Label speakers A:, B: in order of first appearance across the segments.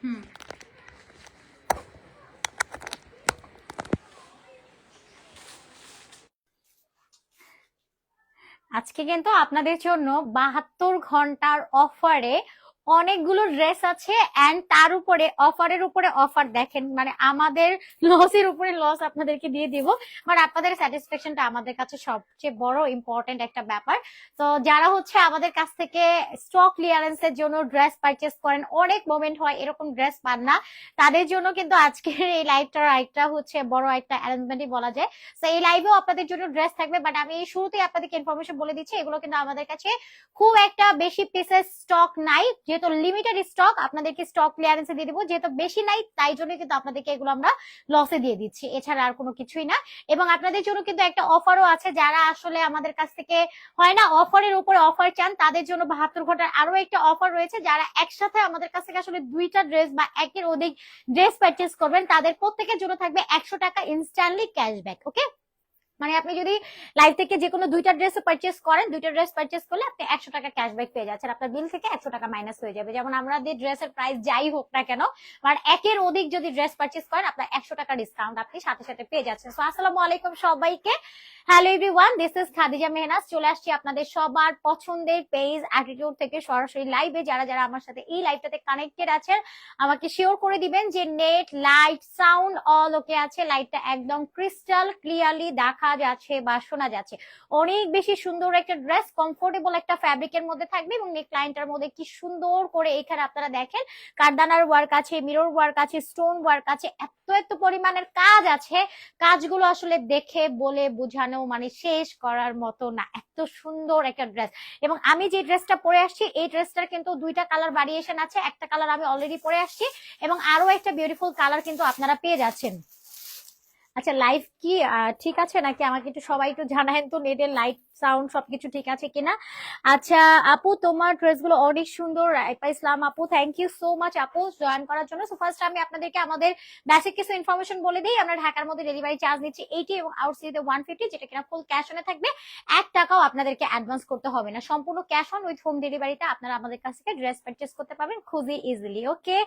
A: হুম আজকে কিন্তু আপনাদের জন্য বাহাত্তর ঘণ্টার অফারে অনেকগুলো ড্রেস আছে এন্ড তার উপরে অফারের উপরে অফার দেখেন মানে আমাদের লসের উপরে লস আপনাদেরকে দিয়ে দিব বাট আপনাদের স্যাটিসফ্যাকশনটা আমাদের কাছে সবচেয়ে বড় ইম্পর্টেন্ট একটা ব্যাপার। তো যারা হচ্ছে আমাদের কাছ থেকে স্টক ক্লিয়ারেন্সের জন্য ড্রেস পারচেস করেন, অনেক মোমেন্ট হয় এরকম ড্রেস পান না। তাদের জন্য কিন্তু আজকের এই লাইভটার একটা হচ্ছে বড় একটা অ্যারেঞ্জমেন্টই বলা যায়। তো এই লাইভেও আপনাদের জন্য ড্রেস থাকবে বাট আমি শুরুতেই আপনাদেরকে ইনফরমেশন বলে দিচ্ছি, এগুলো কিন্তু আমাদের কাছে খুব একটা বেশি পিসের স্টক নাই যেহেতু লিমিটেড স্টক আপনাদেরকে স্টক ক্লিয়ারেন্সে দিয়ে দিব। যেহেতু বেশি নাই, তাই জন্য কিন্তু আপনাদেরকে এগুলো আমরা লসে দিয়ে দিচ্ছি। এছাড়া আর কোনো কিছুই না। এবং আপনাদের জন্য কিন্তু একটা অফারও আছে। যারা আসলে আমাদের কাছ থেকে হয় না অফারের উপরে অফার চান, তাদের জন্য বাহাত্তর ঘণ্টার আরও একটা অফার রয়েছে। যারা একসাথে আমাদের কাছ থেকে আসলে দুইটা ড্রেস বা একের অধিক ড্রেস পারচেস করবেন, তাদের প্রত্যেকের জন্য থাকবে একশো টাকা ইনস্ট্যান্টলি ক্যাশব্যাক ওকে মানে আপনি যদি লাইভ থেকে যে কোনো দুইটা ড্রেস পারচেস করেন, দুইটা ড্রেস পারচেস করলে আপনি একশো টাকা ক্যাশব্যাক পেয়ে যাচ্ছেন। আপনার বিল থেকে একশো টাকা মাইনাস হয়ে যাবে। যেমন আমাদের ড্রেসের প্রাইস যাই হোক না কেন মানে একের অধিক যদি ড্রেস পারচেস করেন, আপনার একশো টাকা ডিসকাউন্ট আপনি সাথে সাথে পেয়ে যাচ্ছেন। সো আসসালামু আলাইকুম সবাইকে। Hello everyone this is Khadija Mehnaz চলে আসছি আপনাদের সবার পছন্দের পেজ অ্যাটিটিউড থেকে সরাসরি লাইভে যারা যারা আমার সাথে এই লাইভটাতে কানেক্টেড আছেন, আমাকে শিওর করে দিবেন যে net light sound all okay আছে। লাইটটা একদম ক্রিস্টাল ক্লিয়ারলি দেখা যাচ্ছে বা শোনা যাচ্ছে। অনেক বেশি সুন্দর একটা ড্রেস কমফোর্টেবল একটা ফ্যাব্রিকের মধ্যে থাকবে এবং নেক লাইনটার মধ্যে কি সুন্দর করে এখানে আপনারা দেখেন, কারদানার ওয়ার্ক আছে মিরর ওয়ার্ক আছে স্টোন ওয়ার্ক আছে, এত এত পরিমাণের কাজ আছে। কাজগুলো আসলে দেখে, বলে, বোঝানো মানে শেষ করার মতো না। এত সুন্দর একটা ড্রেস এবং আমি যে ড্রেসটা পরে আসছি, এই ড্রেসটার কিন্তু দুইটা কালার ভ্যারিয়েশন আছে। একটা কালার আমি অলরেডি পরে আসছি এবং আরও একটা বিউটিফুল কালার কিন্তু আপনারা পেয়ে যাচ্ছেন। আচ্ছা লাইভ কি ঠিক আছে? নাকি আমাকে একটু সবাই একটু জানায়েন তো নেটের লাইট সাউন্ড সবকিছু ঠিক আছে কিনা? আচ্ছা আপু, তোমার ড্রেসগুলো অনেক সুন্দর। রাইপা ইসলাম আপু থ্যাংক ইউ সো মাচ আপু জয়েন করার জন্য। সো ফার্স্ট আমি আপনাদেরকে আমাদের বেসিক কিছু ইনফরমেশন বলে দিই। আমরা ঢাকার মধ্যে ডেলিভারি চার্জ নিচ্ছি এইটি এবং আউটসাইডে ওয়ান ফিফটি যেটা কিনা ফুল ক্যাশ অনে থাকবে। এক টাকাও আপনাদেরকে অ্যাডভান্স করতে হবে না। সম্পূর্ণ ক্যাশ অন উইথ হোম ডেলিভারিতে আপনারা আমাদের কাছ থেকে ড্রেস পারচেস করতে পারবেন খুবই ইজিলি ওকে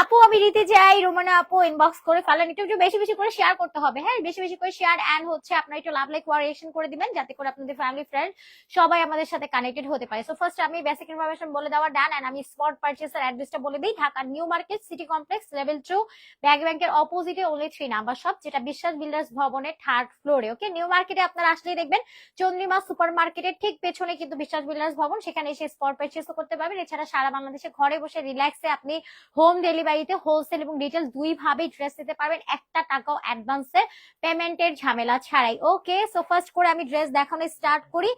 A: আপু, আমি দিতে যাই রোমানা আপু ইনবক্স করে ফেলেন। একটু বেশি বেশি করে শেয়ার করতে হবে হ্যাঁ? বেশি বেশি করে শেয়ার অ্যান্ড হচ্ছে আপনার একটু লাভ লাইক ওয়ারিয়েশন করে দিবেন, যাতে করে আপনাদের ফ্যামিলি ফ্রেন্ড সবাই আমাদের সাথে কানেক্টেড হতে পারে। সো ফার্স্ট আমি বেসিক ইনফরমেশন বলে দেওয়া ডান এন্ড আমি স্পট পারচেসের অ্যাড্রেসটা বলে দিই, ঢাকার New Market City Complex level two bag ব্যাংকের অপোজিটে ওনলি থ্রি নাম্বার শপ যেটা বিশ্বাস বিল্ডার্স ভবনের থার্ড ফ্লোরে ওকে নিউ মার্কেটে আপনারা আসলেই দেখবেন, চন্দ্রিমা সুপার মার্কেটের ঠিক পেছনে কিন্তু বিশ্বাস বিল্ডার্স ভবন, সেখানে এসে স্পট পারচেসও করতে পারবেন। এছাড়া সারা বাংলাদেশে ঘরে বসে রিল্যাক্সে আপনি হোম ডেলিভারিতে হোলসেল এবং রিটেল দুই ভাবেই ড্রেস দিতে পারবেন, একটা টাকাও অ্যাডভান্সের পেমেন্টের ঝামেলা ছাড়াই ওকে সো ফার্স্ট করে আমি ড্রেস দেখানো স্টার্ট করি,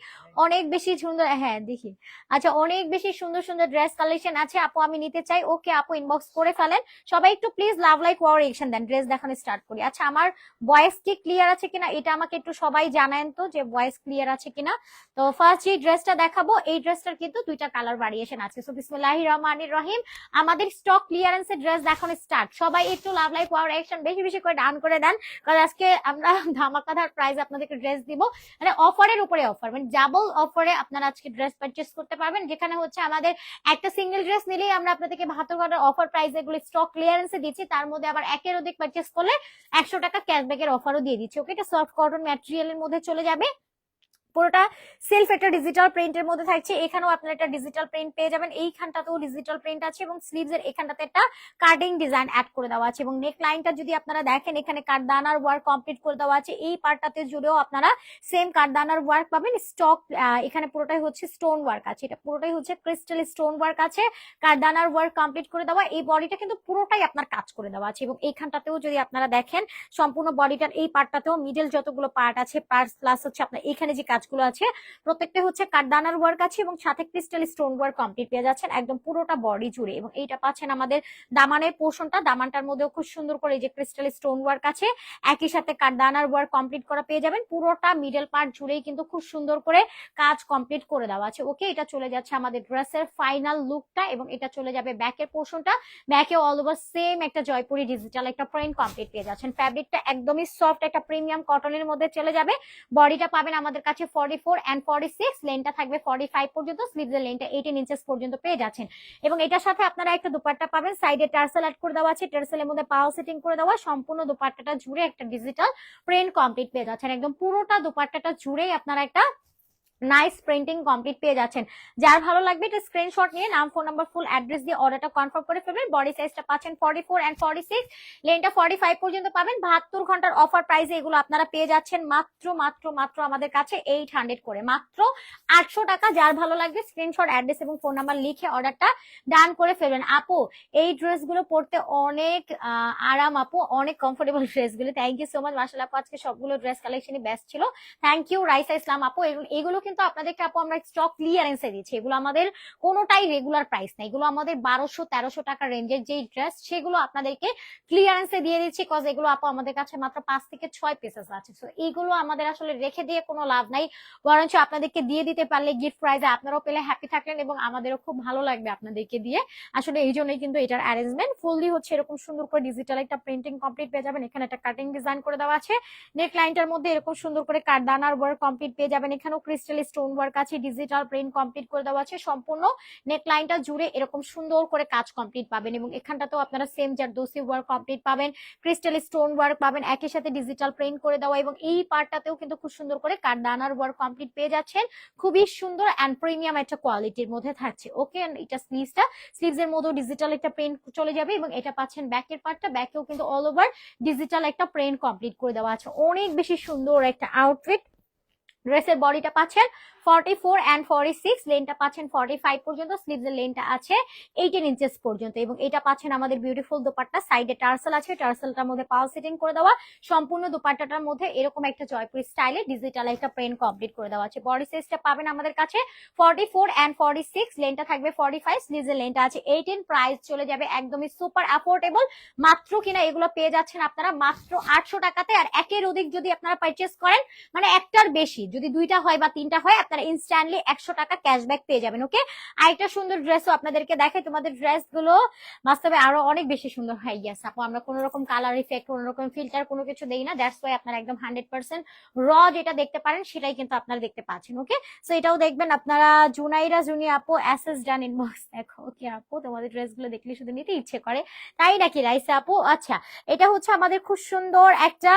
A: অনেক বেশি সুন্দর হ্যাঁ দেখি। আচ্ছা অনেক বেশি সুন্দর সুন্দর ড্রেস কালেকশন আছে, আপু, আমি নিতে চাই। ওকে, আপু ইনবক্স করে ফেলেন। সবাই একটু please love like or reaction then dress দেখানো স্টার্ট করি। আচ্ছা আমার ভয়েস কি ক্লিয়ার আছে কিনা, এটা আমাকে একটু সবাই জানায়েন তো যে ভয়েস ক্লিয়ার আছে কিনা। তো ফার্স্ট যে ড্রেসটা দেখাবো, এই ড্রেসটার কিন্তু দুইটা কালার ভ্যারিয়েশন আছে। সো বিসমিল্লাহির রহমানির রহিম আমাদের স্টক ক্লিয়ারেন্সের ড্রেস দেখানো স্টার্ট সবাই একটু লাভ লাইক ওয়ার রিয়েকশন বেশি বেশি করে ডান করে দেন। কারণ আজকে আমরা ধামাকাধার প্রাইস আপনাদেরকে ড্রেস দিব। মানে অফারের উপরে অফার মানে ডাবল অফারে আপনারা আজকে ড্রেস পারচেস করতে পারবেন। যেখানে হচ্ছে আমাদের একটা সিঙ্গেল ড্রেস নিলেই আমরা আপনাদেরকে বাহাত্তর ঘণ্টার অফার প্রাইস এগুলো স্টক ক্লিয়ারেন্সে দিচ্ছি। তার মধ্যে আবার একের অধিক পারচেস করলে একশো টাকা ক্যাশব্যাকের অফারও দিয়ে দিচ্ছি। ওকে এটা সফট কটন ম্যাটেরিয়ালের মধ্যে চলে যাবে। পুরোটা সেলফ একটা ডিজিটাল প্রিন্টের মধ্যে থাকছে। এখানেও আপনারা একটা ডিজিটাল প্রিন্ট পেয়ে যাবেন। এইখানটাতেও ডিজিটাল প্রিন্ট আছে এবং স্লিভস এর এখানটাতে একটা কাটিং ডিজাইন অ্যাড করে দেওয়া আছে এবং নেক লাইনটা যদি আপনারা দেখেন, এখানে কাঠদানার ওয়ার্ক কমপ্লিট করে দেওয়া আছে। এই পার্টটাতে জুড়েও আপনারা সেম কাঠদানার ওয়ার্ক পাবেন। স্টক এখানে পুরোটাই হচ্ছে স্টোন ওয়ার্ক আছে। এটা পুরোটাই হচ্ছে ক্রিস্টাল স্টোন ওয়ার্ক আছে। কাঠদানার ওয়ার্ক কমপ্লিট করে দেওয়া। এই বডিটা কিন্তু পুরোটাই আপনার কাজ করে দেওয়া আছে এবং এইখানটাতেও যদি আপনারা দেখেন, সম্পূর্ণ বডিটার এই পার্টটাতেও মিডল যতগুলো পার্ট আছে পার্টস প্লাস হচ্ছে আপনার, এখানে যে কাজগুলো আছে। প্রত্যেকটা হচ্ছে কাঠদানার ওয়ার্ক আছে এবং সাথে ক্রিস্টাল স্টোন ওয়ার্ক কমপ্লিট পেয়ে যাচ্ছেন। একদম পুরোটা বডি জুড়ে এবং এইটা পাচ্ছেন আমাদের দামানের পোর্শনটা দামানটার মধ্যেও খুব সুন্দর করে এই যে ক্রিস্টাল স্টোন ওয়ার্ক আছে, একই সাথে কাঠদানার ওয়ার্ক কমপ্লিট করা পেয়ে যাবেন। পুরোটা মিডল পার্ট জুড়েই কিন্তু খুব সুন্দর করে কাজ কমপ্লিট করে দেওয়া আছে। ওকে এটা চলে যাচ্ছে আমাদের ড্রেসের ফাইনাল লুকটা এবং এটা চলে যাবে ব্যাকের পোর্শনটা ব্যাকে অল ওভার সেম একটা জয়পুরি ডিজিটাল একটা প্রিন্ট কমপ্লিট পেয়ে যাচ্ছেন। ফ্যাব্রিকটা একদমই সফট একটা প্রিমিয়াম কটনের মধ্যে চলে যাবে। বডিটা পাবেন আমাদের কাছে ফোর থাকবে ফাইভ পর্যন্ত পর্যন্ত পেয়ে যাচ্ছেন। এবং এটার সাথে আপনারা একটা দুপাট্টা পাবেন সাইডে টার্সেল করে দেওয়া আছে টার্সেলের মধ্যে সেটিং করে দেওয়া, সম্পূর্ণ দুপাট্টাটা জুড়ে একটা ডিজিটাল প্রিন্ট কমপ্লিট পেয়ে যাচ্ছেন। একদম পুরোটা দুপাট্টাটা জুড়েই আপনারা একটা নাইস প্রিন্টিং কমপ্লিট পেয়ে যাচ্ছেন। যার ভালো লাগবে এটা স্ক্রিনশট নিয়ে, নাম ফোন নাম্বার ফুল অ্যাড্রেস দিয়ে অর্ডারটা কনফার্ম করে ফেলবেন। বডি সাইজটা পাচ্ছেন forty four and forty six লেনটা forty five পর্যন্ত পাবেন। বাহাত্তর ঘণ্টার অফার প্রাইসে এগুলো আপনারা পেয়ে যাচ্ছেন মাত্র মাত্র মাত্র আমাদের কাছে এইট হান্ড্রেড করে। মাত্র আটশো টাকা যার ভালো লাগবে স্ক্রিনশট অ্যাড্রেস এবং ফোন নাম্বার লিখে অর্ডারটা ডান করে ফেলবেন। আপু, এই ড্রেসগুলো পরতে অনেক আরাম আপু, অনেক কমফোর্টেবল ড্রেসগুলো থ্যাংক ইউ সো মাচ মাসাল আপু, আজকে সবগুলো ড্রেস কালেকশনই বেস্ট ছিল। থ্যাংক ইউ রাইসা ইসলাম আপু। এগুলো- এগুলো কিন্তু আপনাদেরকে আপু আমরা স্টক ক্লিয়ারেন্সে দিচ্ছি। এগুলো আমাদের কোনোটাই রেগুলার প্রাইস না। এগুলো আমাদের বারোশো, তেরোশো টাকা রেঞ্জের যে ড্রেস সেগুলো আপনাদেরকে ক্লিয়ারেন্সে দিয়ে দিচ্ছি। কজ এগুলো আপু আমাদের কাছে মাত্র পাঁচ থেকে ছয় পিসেস আছে। তো এইগুলো আমাদের আসলে রেখে দিয়ে কোনো লাভ নাই। বরঞ্চ আপনাদেরকে দিয়ে দিতে পারলে গিফট প্রাইজে আপনারাও পেলে হ্যাপি থাকলেন এবং আমাদেরও খুব ভালো লাগবে আপনাদেরকে দিয়ে। আসলে এই জন্যই কিন্তু এটার অ্যারেঞ্জমেন্ট ফুললি হচ্ছে এরকম সুন্দর করে ডিজিটাল একটা প্রিন্টিং কমপ্লিট পেয়ে যাবেন। এখানে একটা কাটিং ডিজাইন করে দেওয়া আছে। নেক লাইনটার মধ্যে এরকম সুন্দর করে কারদানার ওয়ার্ক কমপ্লিট পেয়ে যাবেন। এখানেও ক্রিস্টাল স্টোন ওয়ার্ক আছে ডিজিটাল প্রিন্ট কমপ্লিট করে দেওয়া আছে, সম্পূর্ণ নেক লাইনটা জুড়ে এরকম সুন্দর করে কাজ কমপ্লিট পাবেন এবং এখানটাতেও আপনারা সেম জারদোসি ওয়ার্ক কমপ্লিট পাবেন ক্রিস্টাল স্টোন ওয়ার্ক পাবেন, একই সাথে ডিজিটাল প্রিন্ট করে দেওয়া এবং এই পার্টটাতেও কিন্তু খুব সুন্দর করে কারদানার ওয়ার্ক কমপ্লিট পেয়ে যাচ্ছেন। খুবই সুন্দর অ্যান্ড প্রিমিয়াম একটা কোয়ালিটির মধ্যে থাকছে। ওকে এটা স্লিভসটা স্লিভস এর মধ্যেও ডিজিটাল একটা প্রিন্ট চলে যাবে এবং এটা পাচ্ছেন ব্যাকের পার্টটা ব্যাকেও কিন্তু অল ওভার ডিজিটাল একটা প্রিন্ট কমপ্লিট করে দেওয়া আছে। অনেক বেশি সুন্দর একটা আউটফিট ড্রেসের বডিটা পাচ্ছেন। Forty four and forty six লেনটা পাচ্ছেন ফর্টি ফাইভ পর্যন্ত স্লিভস এর লেনটা আছে এইটিন ইঞ্চেস পর্যন্ত এবং এটা পাচ্ছেন আমাদের বিউটিফুল দোপাট্টা সাইডে টার্সেল আছে, টার্সেলটার মধ্যে পাল সেটিং করে দেওয়া, সম্পূর্ণ দোপাট্টাটার মধ্যে এরকম একটা জয়পুরি স্টাইলে ডিজিটাল একটা প্রিন্ট কমপ্লিট করে দেওয়া আছে। বডি সাইজটা পাবেন আমাদের কাছে forty four and forty six লেনটা থাকবে ফর্টি ফাইভ স্লিভস এর লেনটা আছে এইটিন প্রাইস চলে যাবে একদমই সুপার অ্যাফোর্ডেবল মাত্র কিনা এগুলো পেয়ে যাচ্ছেন আপনারা মাত্র আটশো টাকাতে আর একের অধিক যদি আপনারা পারচেস করেন মানে একটার বেশি, যদি দুইটা হয় বা তিনটা হয় আপনারা ইনস্ট্যান্টলি একশো টাকা ক্যাশব্যাক পেয়ে যাবেন ওকে আরেকটা সুন্দর ড্রেসও আপনাদেরকে দেখাই। তোমাদের ড্রেসগুলো বাস্তবে আরও অনেক বেশি সুন্দর হয় ইয়াস আপু। আমরা কোনো রকম কালার ইফেক্ট কোনো রকম ফিল্টার কোনো কিছু দেই না। দ্যাটস ওয়াই আপনারা একদম হান্ড্রেড পার্সেন্ট র যেটা দেখতে পারেন, সেটাই কিন্তু আপনারা দেখতে পাচ্ছেন ওকে সো এটাও দেখবেন আপনারা জুনাইরা জুনি আপু অ্যাসেস ডান ইনবক্স দেখো ওকে আপু, তোমাদের ড্রেসগুলো দেখলে শুধু নিতে ইচ্ছে করে। তাই নাকি, রাইসা আপু? আচ্ছা এটা হচ্ছে আমাদের খুব সুন্দর একটা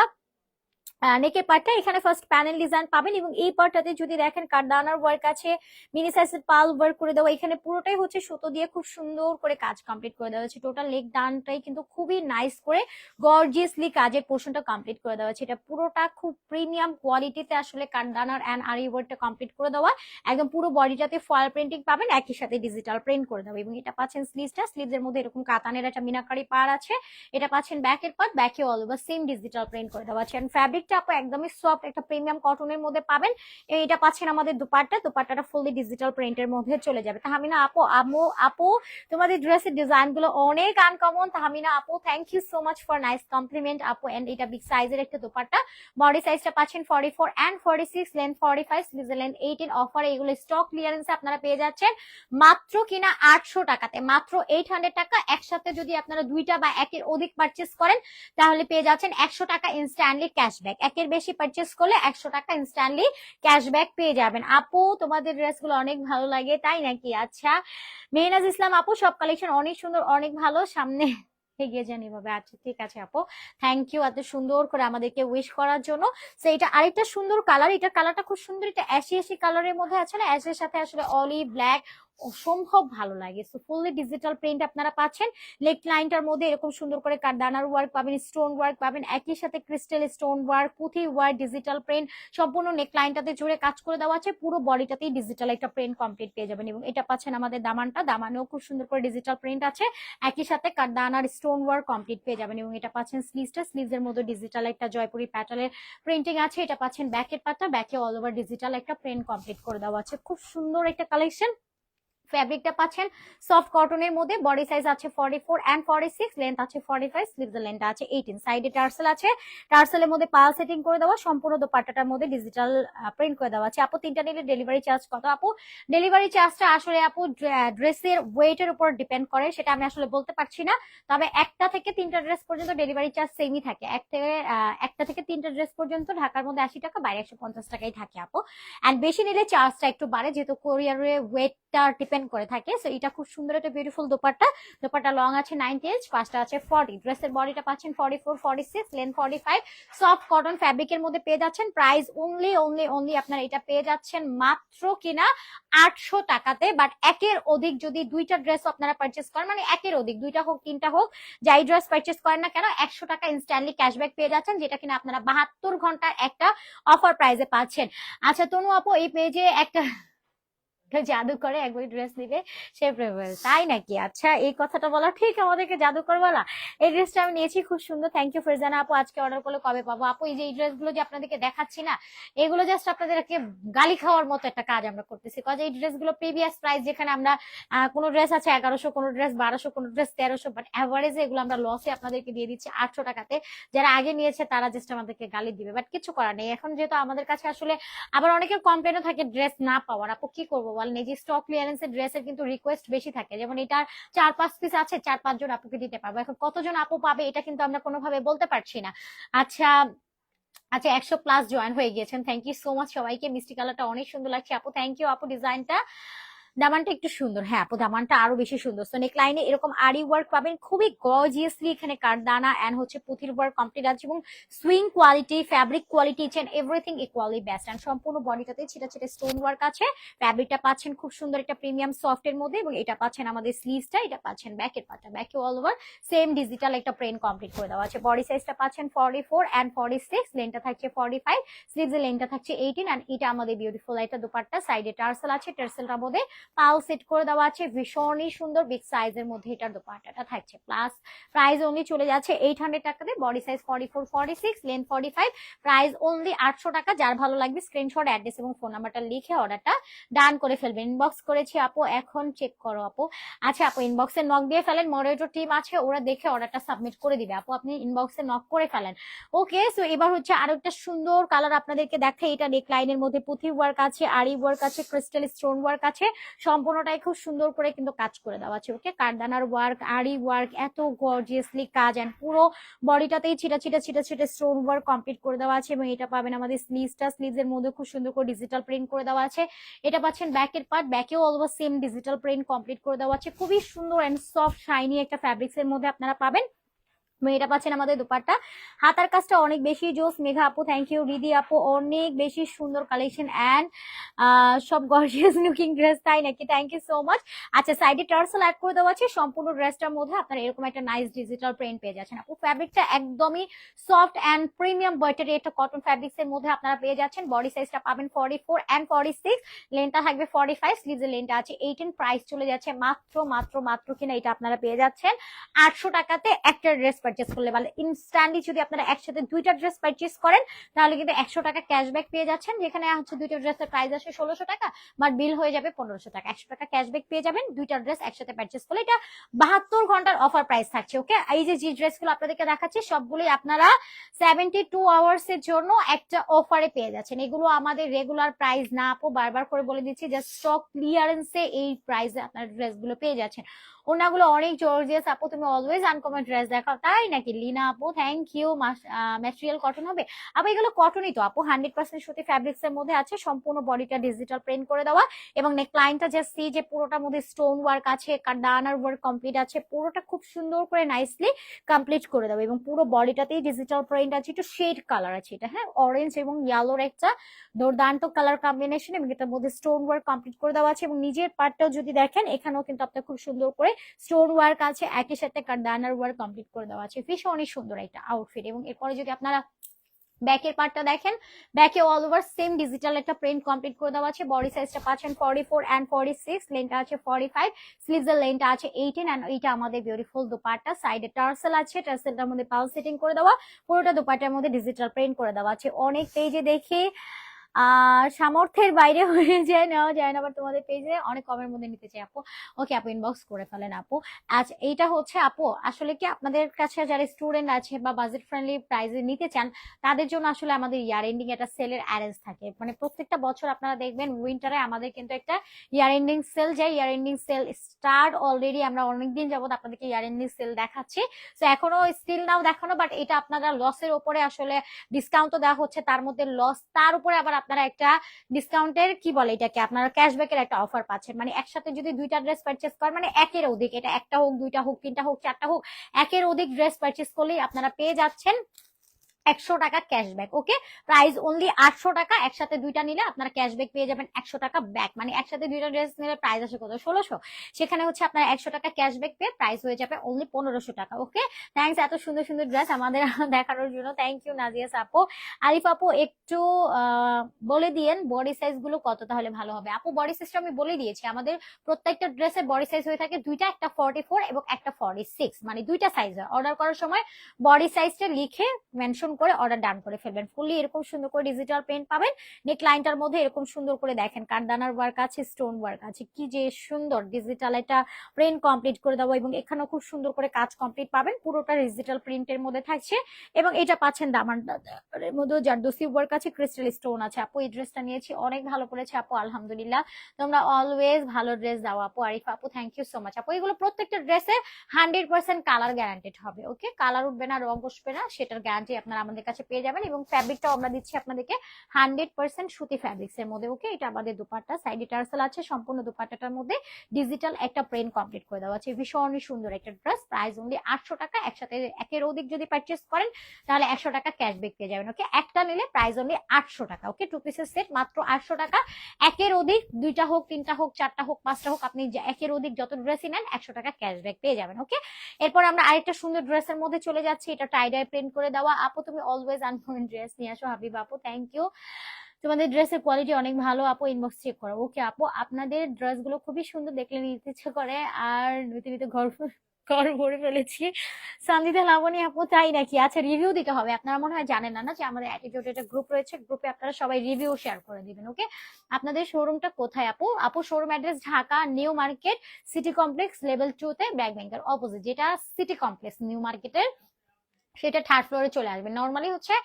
A: নেকের পার্টটা এখানে ফার্স্ট প্যানেল ডিজাইন পাবেন এবং এই পার্টটাতে যদি দেখেন কারদানার ওয়ার্ক আছে মিনি সাইজের পাল ওয়ার্ক করে দেওয়া, এখানে পুরোটাই হচ্ছে সুতো দিয়ে খুব সুন্দর করে কাজ কমপ্লিট করে দেওয়া হচ্ছে টোটাল লেগ ডানটাই কিন্তু খুবই নাইস করে গর্জিয়াসলি কাজের পোর্শনটা কমপ্লিট করে দেওয়া হচ্ছে এটা পুরোটা খুব প্রিমিয়াম কোয়ালিটিতে আসলে কারদানার অ্যান্ড আরি ওয়ার্কটা কমপ্লিট করে দেওয়া। একদম পুরো বডিটাতে ফয়েল প্রিন্টিং পাবেন, একই সাথে ডিজিটাল প্রিন্ট করে দেওয়া। এবং এটা পাচ্ছেন স্লিভসটা স্লিভসের মধ্যে এরকম কাতানের একটা মিনাকারি পার আছে। এটা পাচ্ছেন ব্যাকের পার্ট ব্যাকে all over same digital print করে দেওয়া আছে। ফ্যাব্রিকটা আপু একদমই সফট একটা প্রিমিয়াম কটনের মধ্যে পাবেন। এটা পাচ্ছেন আমাদের দুপাট্টা। দুপাট্টাটা ফুললি ডিজিটাল প্রিন্টের মধ্যে চলে যাবে। তাহমিনা আপু, আমু, আপু, তোমাদের ড্রেসের ডিজাইনগুলো অনেক আনকমন তাহমিনা আপু thank you so much for nice compliment আপু। এন্ড এটা বিগ সাইজের একটা দুপাট্টা। বডি সাইজটা পাচ্ছেন forty four and forty six length forty five New Zealand eighteen অফারে এগুলো স্টক ক্লিয়ারেন্সে আপনারা পেয়ে যাচ্ছেন। মাত্র কিনা আটশো টাকাতে, মাত্র এইট হান্ড্রেড টাকা। একসাথে যদি আপনারা দুইটা বা একের অধিক পারচেস করেন, তাহলে পেয়ে যাচ্ছেন একশো টাকা ইনস্ট্যান্টলি ক্যাশব্যাক একের বেশি পারচেস করলে একশো টাকা ইনস্ট্যান্টলি ক্যাশব্যাক পেয়ে যাবেন। আপু, তোমাদের ড্রেসগুলো অনেক ভালো লাগে, তাই নাকি? আচ্ছা মেহনাজ ইসলাম আপু, সব কালেকশন অনেক সুন্দর, অনেক ভালো। সামনে এগিয়ে যান এভাবে। আচ্ছা ঠিক আছে আপু। থ্যাংক ইউ এত সুন্দর করে আমাদেরকে উইশ করার জন্য। এটা আরেকটা সুন্দর কালার এটা কালারটা খুব সুন্দর, এটা অ্যাশি অ্যাশি কালারের মধ্যে আছে না? অ্যাশের সাথে আসলে অলিভ ব্ল্যাক অসম্ভব ভালো লাগে। সো ফুললি ডিজিটাল প্রিন্ট আপনারা পাচ্ছেন। লেগ লাইনটার মধ্যে এরকম সুন্দর করে দানার ওয়ার্ক পাবেন স্টোন ওয়ার্ক পাবেন, একই সাথে ক্রিস্টাল স্টোন ওয়ার্ক পুঁথি ওয়ার্ক ডিজিটাল প্রিন্ট সম্পূর্ণ নেক লাইনটাতে জুড়ে কাজ করে দেওয়া আছে। পুরো বডিটাতেই ডিজিটাল একটা প্রিন্ট কমপ্লিট পেয়ে যাবেন এবং এটা পাচ্ছেন আমাদের দামানটা। দামানেও খুব সুন্দর করে ডিজিটাল প্রিন্ট আছে। একই সাথে দানার স্টোন ওয়ার্ক কমপ্লিট পেয়ে যাবেন এবং এটা পাচ্ছেন স্লিভসটা স্লিভসের মধ্যে ডিজিটাল একটা জয়পুরি প্যাটার্নের প্রিন্টিং আছে। এটা পাচ্ছেন ব্যাকের পাতা। ব্যাকে অল ওভার ডিজিটাল একটা প্রিন্ট কমপ্লিট করে দেওয়া আছে। খুব সুন্দর একটা কালেকশন ফ্যাব্রিকটা পাচ্ছেন। সফট কটনের মধ্যে বডি সাইজ আছে forty four and forty six length আছে ফর্টি ফাইভ স্লিভস লেন্থ আছে এইটিন সাইডে টার্সেল আছে। টার্সেলের মধ্যে পাল সেটিং করে দেওয়া, সম্পূর্ণ দোপাট্টাটার মধ্যে ডিজিটাল প্রিন্ট করে দেওয়া আছে। আপু, তিনটা নিলে ডেলিভারি চার্জ কত আপু? ডেলিভারি চার্জটা আসলে আপু ড্রেসের ওয়েটের উপর ডিপেন্ড করে, সেটা আমি আসলে বলতে পারছি না। তবে একটা থেকে তিনটা ড্রেস পর্যন্ত ডেলিভারি চার্জ সেমই থাকে। এক থেকে একটা থেকে তিনটা ড্রেস পর্যন্ত ঢাকার মধ্যে আশি টাকা, বাইরে একশো পঞ্চাশ টাকাই থাকে আপু। অ্যান্ড বেশি নিলে চার্জটা একটু বাড়ে, যেহেতু কোরিয়ারের ওয়েটটা ডিপেন্ড করে থাকে। সো এটা খুব সুন্দর একটা বিউটিফুল দোপাট্টা। দোপাট্টা লং আছে নাইনটি ইঞ্চ পাঁচটা আছে ফর্টি ড্রেসের বডিটা পাচ্ছেন forty four forty six length forty five soft cotton ফ্যাব্রিকের মধ্যে পেয়ে যাচ্ছেন প্রাইস অনলি অনলি অনলি আপনারা এটা পেয়ে যাচ্ছেন মাত্র কিনা আটশো টাকাতে। বাট একের অধিক যদি দুইটা ড্রেস আপনারা পারচেস করেন মানে একের অধিক, দুইটা হোক, তিনটা হোক, যাই ড্রেস পারচেস করেন না কেন, একশো টাকা ইনস্ট্যান্টলি ক্যাশব্যাক পেয়ে যাচ্ছেন, যেটা কিনা আপনারা বাহাত্তর ঘণ্টার একটা অফার প্রাইসে পাচ্ছেন। আচ্ছা তনু আপু, এই পেজে একটা জাদু করে একবার ড্রেস নিলে সে প্রেমের তাই নাকি? আচ্ছা এই কথাটা বলা ঠিক, আমাদেরকে জাদুকর বলা। এই ড্রেসটা আমি নিয়েছি, খুব সুন্দর। থ্যাংক ইউ ফেরজানা আপু। আজকে অর্ডার করলে কবে পাবো? আপু, এই যে এই ড্রেসগুলো যে আপনাদেরকে দেখাচ্ছি না, এগুলো জাস্ট আপনাদেরকে গালি খাওয়ার মতো একটা কাজ আমরা করতেছি। কাজ এই ড্রেসগুলো প্রিভিয়াস প্রাইস যেখানে আমরা কোনো ড্রেস আছে এগারোশো, কোনো ড্রেস বারোশো, কোনো ড্রেস তেরোশো বাট অ্যাভারেজে এগুলো আমরা লসে আপনাদেরকে দিয়ে দিচ্ছি আটশো টাকাতে। যারা আগে নিয়েছে, তারা জাস্ট আমাদেরকে গালি দিবে বাট কিছু করার নেই। এখন যেহেতু আমাদের কাছে আসলে আবার অনেকের কমপ্লেনও থাকে ড্রেস না পাওয়ার। আপু, কি করব বলেন নেজি স্টক ক্লিয়ারেন্সের ড্রেসের কিন্তু রিকোয়েস্ট বেশি থাকে। যেমন এটার চার পাঁচ পিস আছে, চার পাঁচজন আপুকে দিতে পারব। এখন কতজন আপু পাবে এটা কিন্তু আমরা কোনোভাবে বলতে পারছি না। আচ্ছা আচ্ছা একশো প্লাস জয়েন হয়ে গিয়েছেন। থ্যাংক ইউ সো মাচ সবাইকে। মিষ্টি কালারটা অনেক সুন্দর লাগছে। আপু থ্যাংক ইউ আপু ডিজাইনটা দামানটা একটু সুন্দর। হ্যাঁ আপু, দামানটা আরও বেশি সুন্দর। সো নেক লাইনে এরকম আরি ওয়ার্ক পাবেন। খুবই গজিয়াসলি এখানে কাঠদানা এন্ড হচ্ছে পুঁথির ওয়ার্ক কমপ্লিট আছে এবং sewing quality fabric quality and everything equally best and সম্পূর্ণ বডিটাতে ছিটা ছিটা স্টোন ওয়ার্ক আছে। ফ্যাব্রিকটা পাচ্ছেন খুব সুন্দর একটা প্রিমিয়াম সফট এর মধ্যে এবং এটা পাচ্ছেন আমাদের স্লিভসটা এটা পাচ্ছেন ব্যাকের পাটা ব্যাকে অল ওভার সেম ডিজিটাল একটা প্রেন কমপ্লিট করে দেওয়া আছে। বডি সাইজটা পাচ্ছেন forty four and forty six লেনটা থাকছে ফর্টি ফাইভ স্লিভসের লেনটা থাকছে এইটিন অ্যান্ড এটা আমাদের বিউটিফুল একটা দুপাট্টা। সাইডে টার্সেল আছে, টার্সেলটার মধ্যে পাও সেট করে দেওয়া আছে। ভীষণই সুন্দর বিগ সাইজের মধ্যে এটার দোপাট্টাটা থাকছে। প্লাস প্রাইস অনলি চলে যাচ্ছে এইট হান্ড্রেড টাকাতে body size forty four forty six length forty five price only আটশো টাকা। যার ভালো লাগবে স্ক্রিনশট অ্যাড্রেস এবং ফোন নাম্বারটা লিখে অর্ডারটা ডান করে ফেলবেন ইনবক্স করেছি আপু, এখন চেক করো আপু। আচ্ছা আপু ইনবক্সে নক দিয়ে ফেলেন মডারেটর টিম আছে, ওরা দেখে অর্ডারটা সাবমিট করে দিবে। আপু, আপনি ইনবক্সে নক করে ফেলেন। ওকে সো এবার হচ্ছে আরও একটা সুন্দর কালার আপনাদেরকে দেখে এটা নেক লাইনের মধ্যে পুঁথি ওয়ার্ক আছে আরি ওয়ার্ক আছে ক্রিস্টাল স্টোন ওয়ার্ক আছে। সম্পূর্ণটাই খুব সুন্দর করে কিন্তু কাজ করে দেওয়া আছে ওকে কারদানার ওয়ার্ক আরি ওয়ার্ক এত গর্জিয়াসলি কাজ এন্ড পুরো বডিটাতেই ছিটা ছিটা ছিটা ছিটা স্টোন ওয়ার্ক কমপ্লিট করে দেওয়া আছে এবং এটা পাবেন আমাদের স্লিভসটা স্লিভস এর মধ্যে খুব সুন্দর করে ডিজিটাল প্রিন্ট করে দেওয়া আছে। এটা পাচ্ছেন ব্যাকের part ব্যাকেও all over same digital print complete করে দেওয়া আছে। খুবই সুন্দর এন্ড সফট শাইনি একটা ফ্যাব্রিক্স এর মধ্যে আপনারা পাবেন। এটা পাচ্ছেন আমাদের দুপাট্টা। হাতার কাজটা অনেক বেশি, জোস, মেঘা আপু থ্যাংক ইউ রিদি আপু, অনেক বেশি সুন্দর কালেকশন অ্যান্ড সব গর্জিয়াস লুকিং ড্রেস তাই নাকি? থ্যাংক ইউ সো মাচ আচ্ছা সাইডে টার্সেল অ্যাড করে দেওয়া আছে। সম্পূর্ণ ড্রেসটার মধ্যে আপনারা এরকম একটা নাইস ডিজিটাল প্রিন্ট পেয়ে যাচ্ছেন। আপু ফ্যাব্রিকটা একদমই সফট অ্যান্ড প্রিমিয়াম বাটারি একটা কটন ফ্যাব্রিক্স এর মধ্যে আপনারা পেয়ে যাচ্ছেন। বডি সাইজটা পাবেন forty four and forty six লেনটা থাকবে ফর্টি ফাইভ স্লিভসের লেনটা আছে এইটিন প্রাইস চলে যাচ্ছে মাত্র মাত্র মাত্র কিনা, এটা আপনারা পেয়ে যাচ্ছেন। আটশো টাকাতে একটা ড্রেস পারচেস করলে মানে ইনস্ট্যান্টলি যদি আপনারা একসাথে দুইটা ড্রেস পারচেস করেন, তাহলে কিন্তু একশো টাকা ক্যাশব্যাক পেয়ে যাচ্ছেন। যেখানে হচ্ছে দুইটা ড্রেসের প্রাইস আসে ষোলোশো টাকা বাট বিল হয়ে যাবে পনেরোশো টাকা। একশো টাকা ক্যাশব্যাক পেয়ে যাবেন দুইটা ড্রেস একসাথে পারচেস করলে। এটা বাহাত্তর ঘণ্টার অফার প্রাইস থাকছে ওকে এই যে যে ড্রেসগুলো আপনাদেরকে দেখাচ্ছি, সবগুলোই আপনারা সেভেন্টি টু আওয়ার্স এর জন্য একটা অফারে পেয়ে যাচ্ছেন। এগুলো আমাদের রেগুলার প্রাইস না, আপু, বারবার করে বলে দিচ্ছি জাস্ট স্টক ক্লিয়ারেন্সে এই প্রাইসে আপনার ড্রেসগুলো পেয়ে যাচ্ছেন। ওনাগুলো অনেক জর্জিয়াস আপু, তুমি অলওয়েজ আনকমন ড্রেস দেখাও। তাই নাকি? লিনা আপু থ্যাংক ইউ ম্যাটেরিয়াল কটন হবে। আপু, এগুলো কটনই তো। আপু হান্ড্রেড পার্সেন্ট সুতি ফ্যাব্রিক্স এর মধ্যে আছে। সম্পূর্ণ বডিটা ডিজিটাল প্রিন্ট করে দেওয়া। এবং নেক লাইনটা জাস্ট সি যে পুরোটার মধ্যে স্টোন ওয়ার্ক আছে ডানার ওয়ার্ক কমপ্লিট আছে। পুরোটা খুব সুন্দর করে নাইসলি কমপ্লিট করে দেবো এবং পুরো বডিটাতেই ডিজিটাল প্রিন্ট আছে। একটু শেড কালার আছে এটা। হ্যাঁ অরেঞ্জ এবং ইয়েলোর একটা দুর্দান্ত কালার কম্বিনেশন এবং এটার মধ্যে স্টোন ওয়ার্ক কমপ্লিট করে দেওয়া আছে। এবং নিজের পার্টটাও যদি দেখেন, এখানেও কিন্তু আপনার খুব সুন্দর করে স্টোন ওয়ার্ক আছে, একই সাথে কারদানার ওয়ার্ক কমপ্লিট করে দেওয়া আছে। ভীষণই সুন্দর একটা আউটফিট এবং এরপরে যদি আপনারা ব্যাকের পার্টটা দেখেন ব্যাকে অল ওভার সেম ডিজিটাল একটা প্রিন্ট কমপ্লিট করে দেওয়া আছে। বডি সাইজটা পাচ্ছেন forty four and forty six লেনটা আছে ফর্টি ফাইভ স্লিভস এর লেনটা আছে এইটিন অ্যান্ড এইটা আমাদের বিউটিফুল দুপাট্টা। সাইডে টার্সেল আছে টার্সেলটার মধ্যে পাল সেটিং করে দেওয়া, পুরোটা দুপাট্টার মধ্যে ডিজিটাল প্রিন্ট করে দেওয়া আছে। অনেক পেজে দেখে আর সামর্থ্যের বাইরে হয়ে যায়, নেওয়া যায় না আবার তোমাদের পেজে অনেক কমের মধ্যে নিতে চাই, আপু। ওকে আপু ইনবক্স করে ফেলেন, আপু। আজ এইটা হচ্ছে, আপু, আসলে কি আপনাদের কাছে যারা স্টুডেন্ট আছে বা বাজেট ফ্রেন্ডলি প্রাইসে নিতে চান, তাদের জন্য আসলে আমাদের ইয়ার এন্ডিং একটা সেলের অ্যারেঞ্জ থাকে। মানে প্রত্যেকটা বছর আপনারা দেখবেন উইন্টারে আমাদের কিন্তু একটা ইয়ার এন্ডিং সেল যায়। Year ending sale start already আমরা অনেকদিন যাবত আপনাদেরকে ইয়ার এন্ডিং সেল দেখাচ্ছি। তো এখনও স্টিল নাও দেখানো বাট এটা আপনারা লসের উপরে আসলে ডিসকাউন্ট তো দেওয়া হচ্ছে, তার মধ্যে লস তার উপরে আবার আপনারা একটা ডিসকাউন্টের কি বলে এটাকে, আপনারা ক্যাশব্যাকের একটা অফার পাচ্ছেন। মানে একসাথে যদি দুইটা ড্রেস পারচেস করেন মানে একের অধিক, এটা একটা হোক, দুইটা হোক, তিনটা হোক, চারটা হোক, একের অধিক ড্রেস পারচেস করলেই আপনারা পেয়ে যাচ্ছেন একশো টাকা ক্যাশব্যাক ওকে প্রাইস অনলি আটশো টাকা, একসাথে দুইটা নিলে আপনারা ক্যাশব্যাক পেয়ে যাবেন একশো টাকা ব্যাক মানে একসাথে দুইটা ড্রেস নিলে প্রাইস আসে কত? ষোলোশো। সেখানে হচ্ছে আপনার একশো টাকা ক্যাশব্যাক পেয়ে প্রাইস হয়ে যাবে অনলি পনেরোশো টাকা ওকে থ্যাংকস এত সুন্দর সুন্দর ড্রেস আমাদের দেখানোর জন্য। থ্যাংক ইউ নাজিয়াস আপু আরিফ আপু, একটু বলে দিয়েন বডি সাইজগুলো কত তাহলে ভালো হবে? আপু বডি সাইজটা আমি বলে দিয়েছি। আমাদের প্রত্যেকটা ড্রেসের বডি সাইজ হয়ে থাকে দুইটা, একটা ফর্টি ফোর এবং একটা ফর্টি সিক্স মানে দুইটা সাইজ হয়। অর্ডার করার সময় বডি সাইজটা লিখে মেনশন করে অর্ডার ডান করে ফেলবেন। ফুললি এরকম সুন্দর করে ডিজিটাল প্রিন্ট পাবেন। নেক লাইনটার মধ্যে এরকম সুন্দর করে দেখেন। কারদানার ওয়ার্ক আছে স্টোন ওয়ার্ক আছে। কি যে সুন্দর ডিজিটাল এটা প্রিন্ট কমপ্লিট করে দেবো এবং এখানেও খুব সুন্দর করে কাজ কমপ্লিট পাবেন। পুরোটা ডিজিটাল প্রিন্টের মধ্যে থাকছে এবং এটা পাচ্ছেন দামান এর মধ্যে জারদোসি ওয়ার্ক আছে ক্রিস্টাল স্টোন আছে। আপু, এই ড্রেসটা নিয়েছি, অনেক ভালো করেছে আপু, আলহামদুলিল্লাহ। তোমরা অলওয়েজ ভালো ড্রেস দাও আপু, আরিফ আপু থ্যাংক ইউ সো মাচ আপু, এগুলো প্রত্যেকটা ড্রেসে হান্ড্রেড পার্সেন্ট কালার গ্যারান্টেড হবে ওকে কালার উঠবে না রং বসবে না, সেটার গ্যারান্টি আপনারা আমাদের কাছে পেয়ে যাবেন এবং ফ্যাব্রিকটাও আমরা দিচ্ছি আপনাদেরকে হান্ড্রেড পার্সেন্ট সুতি ফ্যাব্রিক্স এর মধ্যে ওকে এটা আমাদের দুপাট্টা সাইডে টার্সেল আছে, সম্পূর্ণ দুপাট্টাটার মধ্যে ডিজিটাল একটা প্রিন্ট কমপ্লিট করে দেওয়া আছে। ভীষণই সুন্দর একটা ড্রেস প্রাইস অনলি আটশো টাকা, একসাথে একের অধিক যদি পারচেস করেন, তাহলে একশো টাকা ক্যাশব্যাক পেয়ে যাবেন ওকে একটা নিলে প্রাইস অনলি আটশো টাকা ওকে টু পিসের সেট মাত্র আটশো টাকা। একের অধিক, দুইটা হোক, তিনটা হোক, চারটা হোক, পাঁচটা হোক, আপনি একের অধিক যত ড্রেসই নেন, একশো টাকা ক্যাশব্যাক পেয়ে যাবেন ওকে এরপর আমরা আরেকটা সুন্দর ড্রেসের মধ্যে চলে যাচ্ছি, এটা টাইডাই প্রিন্ট করে দেওয়া। আপু তুমি অলওয়েজ আনকমন ড্রেস নিয়ে আসো হাবিব আপু থ্যাংক ইউ তোমাদের ড্রেসের কোয়ালিটি অনেক ভালো, আপু ইনবক্স চেক করো। ওকে আপু, আপনাদের ড্রেসগুলো খুবই সুন্দর দেখলে নিতে ইচ্ছে করে, আর নিতে ঘর ঘর ভরে ফেলেছি। সন্দিতা লাবণী আপু, তাই নাকি? আচ্ছা রিভিউ দিতে হবে। আপনারা মনে হয় জানেন না যে আমাদের অ্যাটিটিউড একটা গ্রুপ রয়েছে গ্রুপে আপনারা সবাই রিভিউ শেয়ার করে দিবেন ওকে আপনাদের শোরুমটা কোথায় আপু? আপু showroom address Dhaka New Market City Complex level two তে ব্যাক ব্যাংকের অপোজিট যেটা সিটি কমপ্লেক্স নিউ মার্কেটের সেটা থার্ড ফ্লোরে চলে আসবে। নর্মালি হচ্ছে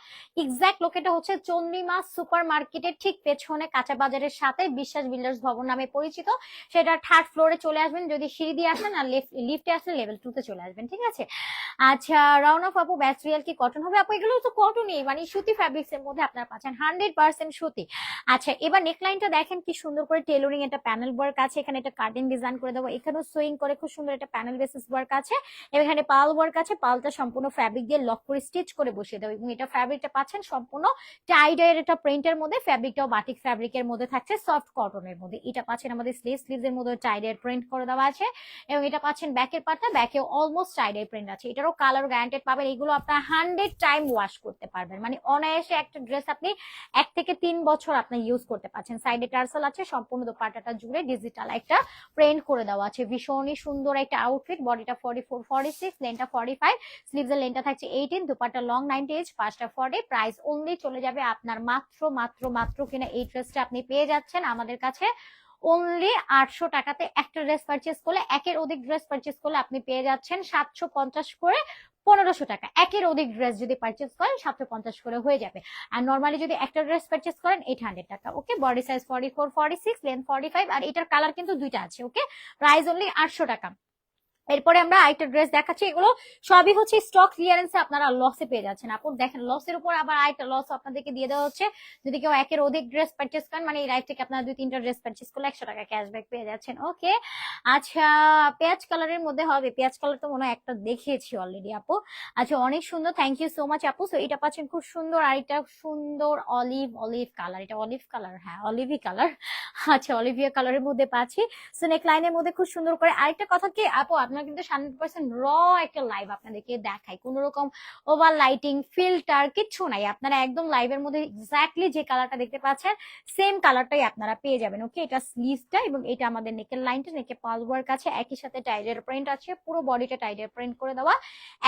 A: এক্সাক্ট লোকেটা হচ্ছে চন্দ্রিমা সুপার মার্কেটের ঠিক পেছনে কাঁচা বাজারের সাথে বিশ্বাস বিল্ডার্স ভবন নামে পরিচিত। সেটা থার্ড ফ্লোরে চলে আসবেন। যদি সিঁড়ি দিয়ে আসেন আর লিফটে আসলে লেভেল টু তে চলে আসবেন, ঠিক আছে? আচ্ছা রাউন্ড অফ আপু ব্যাচরিয়াল কি কটন হবে? আপু, এগুলো তো কটনই মানে সুতি ফ্যাব্রিক্স এর মধ্যে আপনারা পাচ্ছেন। হান্ড্রেড পার্সেন্ট সুতি। আচ্ছা এবার নেকলাইনটা দেখেন কি সুন্দর করে টেলরিং একটা প্যানেল ওয়ার্ক আছে। এখানে একটা কার্টেন ডিজাইন করে দেবো। এখানেও সুইং করে খুব সুন্দর একটা প্যানেল বেসিস ওয়ার্ক আছে। এখানে পাল ওয়ার্ক আছে। পালটা সম্পূর্ণ ফ্যাব্রিক দিয়ে লক করে স্টিচ করে বসিয়ে দেবো এবং এটা ফ্যাব্রিকটা পাচ্ছেন সম্পূর্ণ টাইডের একটা প্রিন্টের মধ্যে ফ্যাব্রিকটাও বাটিক ফ্যাব্রিকের মধ্যে থাকছে সফট কটনের মধ্যে। এটা পাচ্ছেন আমাদের স্লিভ এর মধ্যে টাইডের প্রিন্ট করে দেওয়া আছে। এবং এটা পাচ্ছেন ব্যাকের পার্টটা ব্যাকে অলমোস্ট টাইডের প্রিন্ট আছে। এটারও কালার গ্যারান্টেড পাবেন, এগুলো আপনার হান্ড্রেড টাইম ওয়াশ করতে পারবেন। মানে অনায়াসে একটা ড্রেস আপনি এক থেকে তিন বছর আপনি ইউজ করতে পারছেন। সাইডে টার্সেল আছে, সম্পূর্ণ দোপাট্টাটা জুড়ে ডিজিটাল একটা প্রিন্ট করে দেওয়া আছে। ভীষণই সুন্দর একটা আউটফিট বডিটা ফর্টি ফোর ফর্টি সিক্স লেনটা ফর্টি ফাইভ স্লিভস এর লেনটা থাকছে eighteen dupatta long ninety inch পাঁচটা ফর্টি প্রাইস অনলি চলে যাবে আপনার মাত্র মাত্র মাত্র কিনা এই ড্রেসটা আপনি পেয়ে যাচ্ছেন আমাদের কাছে। অনলি আটশো টাকাতে একটা ড্রেস পারচেস করলে, একের অধিক ড্রেস পারচেস করলে আপনি পেয়ে যাচ্ছেন সাতশো পঞ্চাশ করে পনেরোশো টাকা। একের অধিক ড্রেস যদি পারচেস করেন, সাতশো পঞ্চাশ করে হয়ে যাবে। আর নর্মালি যদি একটা ড্রেস পারচেস করেন এইট হান্ড্রেড টাকা okay body size forty four forty six length forty five আর এটার কালার কিন্তু দুইটা আছে ওকে প্রাইস অনলি আটশো টাকা। এরপরে আমরা আরেকটা ড্রেস দেখাচ্ছি, এগুলো সবই হচ্ছে স্টক ক্লিয়ারেন্সে আপনারা লসে পেয়ে যাচ্ছেন। আপনি দেখেন লসের উপর আবার আরেকটা লস আপনাদেরকে দিয়ে দেওয়া হচ্ছে। যদি কেউ একের অধিক ড্রেস পারচেস করেন মানে এই রাইট থেকে আপনারা দুই, তিনটা ড্রেস পারচেস করলে একশো টাকা ক্যাশব্যাক পেয়ে যাচ্ছেন। ওকে আচ্ছা পেঁয়াজ কালারের মধ্যে হবে। পেঁয়াজ কালার তো মনে হয় একটা দেখিয়েছি অলরেডি আপু। আচ্ছা অনেক সুন্দর থ্যাংক ইউ সো মাচ আপু। সো এটা পাচ্ছেন খুব সুন্দর আর এটা সুন্দর অলিভ অলিভ কালার এটা অলিভ কালার হ্যাঁ অলিভি কালার আচ্ছা অলিভিয়া কালারের মধ্যে পাচ্ছি। সো নেক লাইনের মধ্যে খুব সুন্দর করে আরেকটা কথা কি, আপু আপনারা কিন্তু হান্ড্রেড পার্সেন্ট র একটা লাইভ আপনাদেরকে দেখাই কোন রকম ওভার লাইটিং ফিল্টার কিচ্ছু নাই। আপনারা একদম লাইভের মধ্যে এক্স্যাক্টলি যে কালারটা দেখতে পাচ্ছেন সেম কালারটাই আপনারা পেয়ে যাবেন ওকে এটা স্লিভসটা এবং এটা আমাদের নেকের লাইনটা নেকে পাল ওয়ার্ক আছে, একই সাথে টাইডের প্রিন্ট আছে, পুরো বডিটা টাইডের প্রিন্ট করে দেওয়া।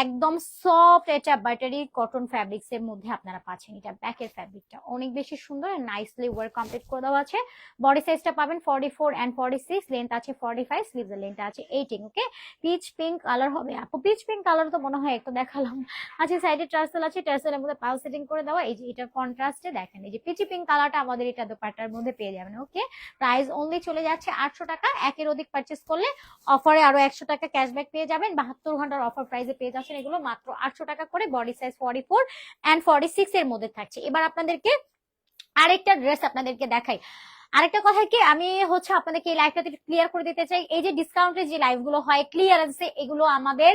A: একদম সফট এটা বাটারি কটন ফ্যাব্রিক্স এর মধ্যে আপনারা পাচ্ছেন, এটা ব্যাকের ফ্যাব্রিকটা অনেক বেশি সুন্দর নাইসলি ওয়ার্ক কমপ্লিট করে দেওয়া আছে। বডি সাইজটা পাবেন forty four and forty six length আছে ফর্টি ফাইভ স্লিভস লেন্থ আছে eighteen okay peach pink colour হবে। আপু পিচ পিঙ্ক কালার তো মনে হয় একটু দেখালাম। আচ্ছা সাইডে টার্সেল আছে টার্সেলের মধ্যে পাল সেটিং করে দেওয়া। এই যে এটার কন্ট্রাস্টে দেখেন, এই যে পিচি পিঙ্ক কালারটা আমাদের এটা দোপাট্টার মধ্যে পেয়ে যাবেন ওকে প্রাইস অনলি চলে যাচ্ছে আটশো টাকা। একের অধিক পারচেস করলে অফারে আরও একশো টাকা ক্যাশব্যাক পেয়ে যাবেন। বাহাত্তর ঘণ্টার অফার প্রাইসে পেয়ে যাচ্ছেন এগুলো মাত্র আটশো টাকা করে। Body size forty four and forty six এর মধ্যে থাকছে। এবার আপনাদেরকে আরেকটা ড্রেস আপনাদেরকে দেখাই। আরেকটা কথা কি, আমি হচ্ছে আপনাদেরকে এই লাইভটাতে ক্লিয়ার করে দিতে চাই, এই যে ডিসকাউন্টের যে লাইভগুলো হয় ক্লিয়ারেন্সে এগুলো আমাদের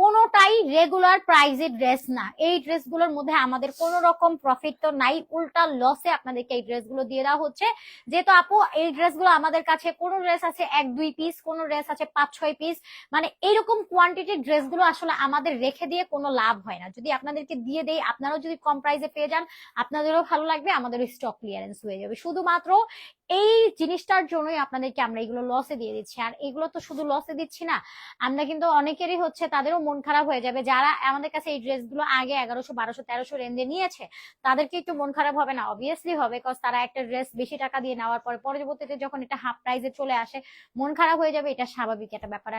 A: কোনোটাই রেগুলার প্রাইজের ড্রেস না। এই ড্রেসগুলোর মধ্যে আমাদের কোনো রকম প্রফিট তো নাই। উল্টা লসে আপনাদেরকে এই ড্রেসগুলো দিয়ে দেওয়া হচ্ছে। যেহেতু আপু, এই ড্রেসগুলো আমাদের কাছে, কোনো ড্রেস আছে এক, দুই পিস কোনো ড্রেস আছে পাঁচ, ছয় পিস মানে এইরকম কোয়ান্টিটির ড্রেসগুলো আসলে আমাদের রেখে দিয়ে কোনো লাভ হয় না। যদি আপনাদেরকে দিয়ে দেই, আপনারাও যদি কম প্রাইসে পেয়ে যান, আপনাদেরও ভালো লাগবে, আমাদেরও স্টক ক্লিয়ারেন্স হয়ে যাবে। শুধুমাত্র এই জিনিসটার জন্যই আপনাদেরকে আমরা এগুলো লসে দিয়ে দিচ্ছি। আর এগুলো তো শুধু লসে দিচ্ছি না, আমরা কিন্তু অনেকেরই হচ্ছে তাদেরও মন খারাপ হয়ে যাবে। যারা আমাদের কাছে এই ড্রেসগুলো আগে এগারোশো, বারোশো, তেরোশো রেঞ্জে নিয়েছে, তাদেরকে একটু মন খারাপ হবে না। অবভিয়াসলি হবে কজ তারা একটা ড্রেস বেশি টাকা দিয়ে নেওয়ার পরে পরবর্তীতে যখন এটা হাফ প্রাইসে চলে আসে, মন খারাপ হয়ে যাবে, এটা স্বাভাবিক একটা ব্যাপার।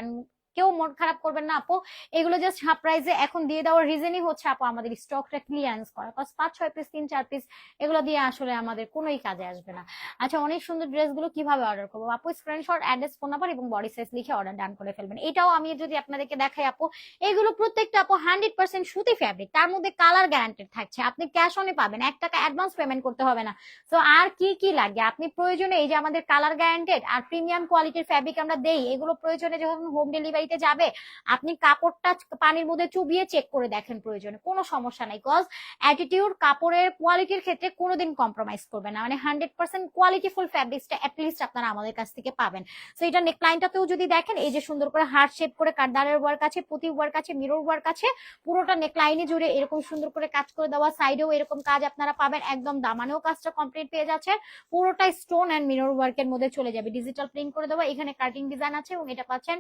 A: কেউ মন খারাপ করবেন না, আপু। এগুলো জাস্ট হাফ এখন দিয়ে দেওয়ার রিজনই হচ্ছে, আপু, আমাদের স্টকটা ক্লিয়ারেন্স করা। কজ পাঁচ, ছয় পিস তিন, চার পিস এগুলো দিয়ে আসলে আমাদের কোনোই কাজে আসবে না। আচ্ছা অনেক সুন্দর ড্রেসগুলো কীভাবে অর্ডার করব? আপু স্ক্রিনশট অ্যাড্রেস ফোন নাম্বার এবং বডি সাইজ লিখে অর্ডার ডান করে ফেলবেন। এটাও আমি যদি আপনাদেরকে দেখাই, আপু, এগুলো প্রত্যেকটা, আপু হান্ড্রেড পার্সেন্ট সুতি ফ্যাব্রিক তার মধ্যে কালার গ্যারান্টেড থাকছে। আপনি ক্যাশ অনে পাবেন, এক টাকা অ্যাডভান্স পেমেন্ট করতে হবে না। তো আর কি কি লাগে? আপনি প্রয়োজনে এই যে আমাদের কালার গ্যারান্টেড আর প্রিমিয়াম কোয়ালিটির ফ্যাব্রিক আমরা দেই, এগুলো প্রয়োজনে যখন হোম ডেলিভারিতে যাবে, আপনি কাপড়টা পানির মধ্যে চুবিয়ে চেক করে দেখেন প্রয়োজনে, কোনো সমস্যা নাই। কজ অ্যাটিটিউড কাপড়ের কোয়ালিটির ক্ষেত্রে কোনোদিন কম্প্রোমাইজ করবে না। মানে হান্ড্রেড পার্সেন্ট কোয়ালিটিফুল ফ্যাব্রিক্সটা অ্যাটলিস্ট আপনারা আমাদের কাছ থেকে পাবেন। তো এটা নেকলাইনটাতেও যদি দেখেন, এই যে সুন্দর করে হার্ট শেপ করে কাঠদারের ওয়ার্ক আছে, পুঁতি ওয়ার্ক আছে মিরর ওয়ার্ক আছে, পুরোটা নেকলাইনে জুড়ে এরকম সুন্দর করে কাজ করে দেওয়া সাইডেও এরকম কাজ আপনারা পাবেন, একদম দামানেও কাজটা কমপ্লিট পেয়ে যাচ্ছে পুরোটা স্টোন অ্যান্ড মিরর ওয়ার্কের মধ্যে চলে যাবে। ডিজিটাল প্রিন্ট করে দেওয়া, এখানে কাটিং ডিজাইন আছে এবং এটা পাচ্ছেন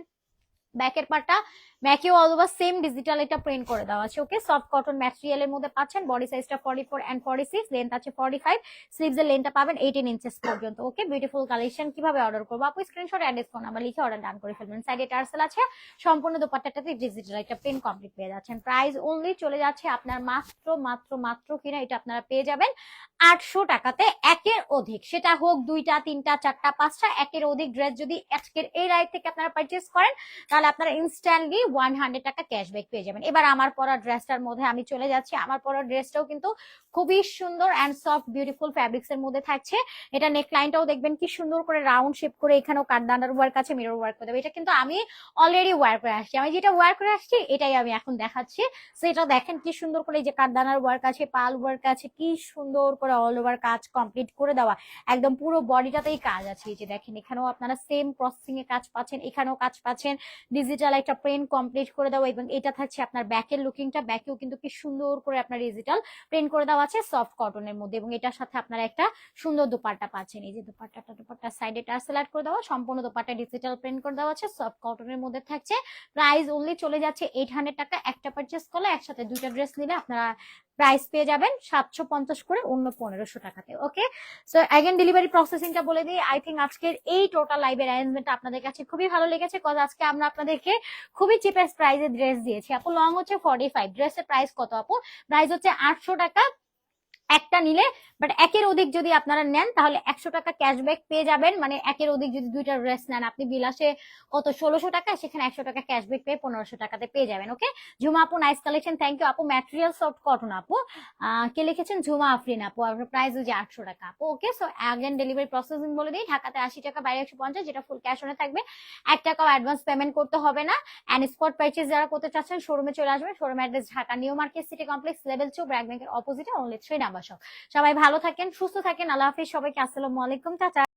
A: ব্যাকের পার্টটা ব্যাকেও অথবা সেম ডিজিটাল এটা প্রিন্ট করে দেওয়া আছে ওকে সফট কটন ম্যাটেরিয়ালের মধ্যে পাচ্ছেন বডি সাইজটা forty four and forty six length আছে ফর্টি ফাইভ স্লিভস এর লেন্থটা পাবেন এইটিন ইঞ্চেস পর্যন্ত ওকে বিউটিফুল কালেকশন কীভাবে অর্ডার করব? আপু স্ক্রিনশট অ্যাড্রেস ফোন নাম্বার লিখে অর্ডার ডান করে ফেলবেন। সাইডে টার্সেল আছে, সম্পূর্ণ দোপাট্টাটাতে ডিজিটাল একটা প্রিন্ট কমপ্লিট পেয়ে যাচ্ছেন। প্রাইস অনলি চলে যাচ্ছে আপনার মাত্র মাত্র মাত্র কিনা এটা আপনারা পেয়ে যাবেন আটশো টাকাতে একের অধিক। সেটা হোক দুইটা, তিনটা, চারটা, পাঁচটা, একের অধিক ড্রেস যদি আজকের এই রাইট থেকে আপনারা পারচেস করেন, তাহলে আপনারা ইনস্ট্যান্টলি ওয়ান হান্ড্রেড টাকা ক্যাশব্যাক পেয়ে যাবেন। এবার আমার পরা ড্রেসটার মধ্যে আমি চলে যাচ্ছি। আমার পরা ড্রেসটাও কিন্তু খুবই সুন্দর অ্যান্ড সফট বিউটিফুল ফ্যাব্রিক্স এর মধ্যে থাকছে। এটা নেক লাইনটাও দেখবেন কি সুন্দর করে রাউন্ড শেপ করে এখানেও কাঠদানার ওয়ার্ক আছে মিরর ওয়ার্ক করে দেবে। এটা কিন্তু আমি অলরেডি ওয়ার করে আসছি। আমি যেটা ওয়ার করে আসছি, এটাই আমি এখন দেখাচ্ছি। তো এটা দেখেন কি সুন্দর করে যে কাঠদানার ওয়ার্ক আছে, পাল ওয়ার্ক আছে, কি সুন্দর করে অল ওভার কাজ কমপ্লিট করে দেওয়া। একদম পুরো বডিটাতেই কাজ আছে। এই যে দেখেন, এখানেও আপনারা সেম প্রসেসিং এ কাজ পাচ্ছেন, এখানেও কাজ পাচ্ছেন। ডিজিটাল একটা প্রিন্ট কমপ্লিট করে দেওয়া এবং এটা থাকছে আপনার ব্যাকের লুকিংটা ব্যাকেও কিন্তু কি সুন্দর করে আপনার ডিজিটাল প্রিন্ট করে দেওয়া আছে সফট কটনের মধ্যে এবং এটার সাথে আপনারা একটা সুন্দর দোপাট্টা পাচ্ছেন। এই যে দোপাট্টাটা, দোপাট্টা সাইডে টার্সেল আউট করে দেওয়া, সম্পূর্ণ দোপাট্টা ডিজিটাল প্রিন্ট করে দেওয়া আছে সফট কটনের মধ্যে থাকছে। প্রাইস অনলি চলে যাচ্ছে এইট টাকা। একটা পারচেস করলে একসাথে দুইটা ড্রেস নিলে আপনারা প্রাইস পেয়ে যাবেন সাতশো পঞ্চাশ করে অন্য পনেরোশো টাকাতে ওকে সো অ্যাগেন ডেলিভারি প্রসেসিংটা বলে দিই। আই থিঙ্ক আজকের এই টোটাল লাইভের অ্যারেঞ্জমেন্ট আপনাদের কাছে খুবই ভালো লেগেছে কজ আজকে আমরা আপনাদেরকে খুবই চিপেস্ট প্রাইসে ড্রেস দিয়েছি। আপু লং হচ্ছে ফর্টি ফাইভ ড্রেসের প্রাইস কত, আপু? প্রাইস হচ্ছে আটশো টাকা একটা নিলে বাট একের অধিক যদি আপনারা নেন, তাহলে একশো টাকা ক্যাশব্যাক পেয়ে যাবেন। মানে একের অধিক যদি দুইটা ড্রেস নেন, আপনি বিলাসে কত, ষোলোশো টাকা, সেখানে একশো টাকা ক্যাশব্যাক পেয়ে পনেরোশো টাকাতে পেয়ে যাবেন ওকে ঝুমা আপু নাইস কালেকশন থ্যাংক ইউ আপু। ম্যাটেরিয়াল সফট কটন আপু। কে লিখেছেন? ঝুমা আফরিন আপু। আপনার প্রাইস হচ্ছে আটশো টাকা আপু okay so again delivery processing বলে দিই। ঢাকাতে আশি টাকা, বাইরে একশো পঞ্চাশ, যেটা ফুল ক্যাশ অনে থাকবে। এক টাকাও অ্যাডভান্স পেমেন্ট করতে হবে না। অ্যান্ড স্পট পারচেজ যারা করতে চাচ্ছেন শোরুমে চলে আসবেন। Showroom address Dhaka New Market City Complex level two BRAC ব্যাংকের অপোজিটে অনলি থ্রি নাম্বার শপ সবাই ভালো থাকেন সুস্থ থাকেন। আল্লাহ হাফিজ। সবাইকে আসসালামু আলাইকুম চাচা।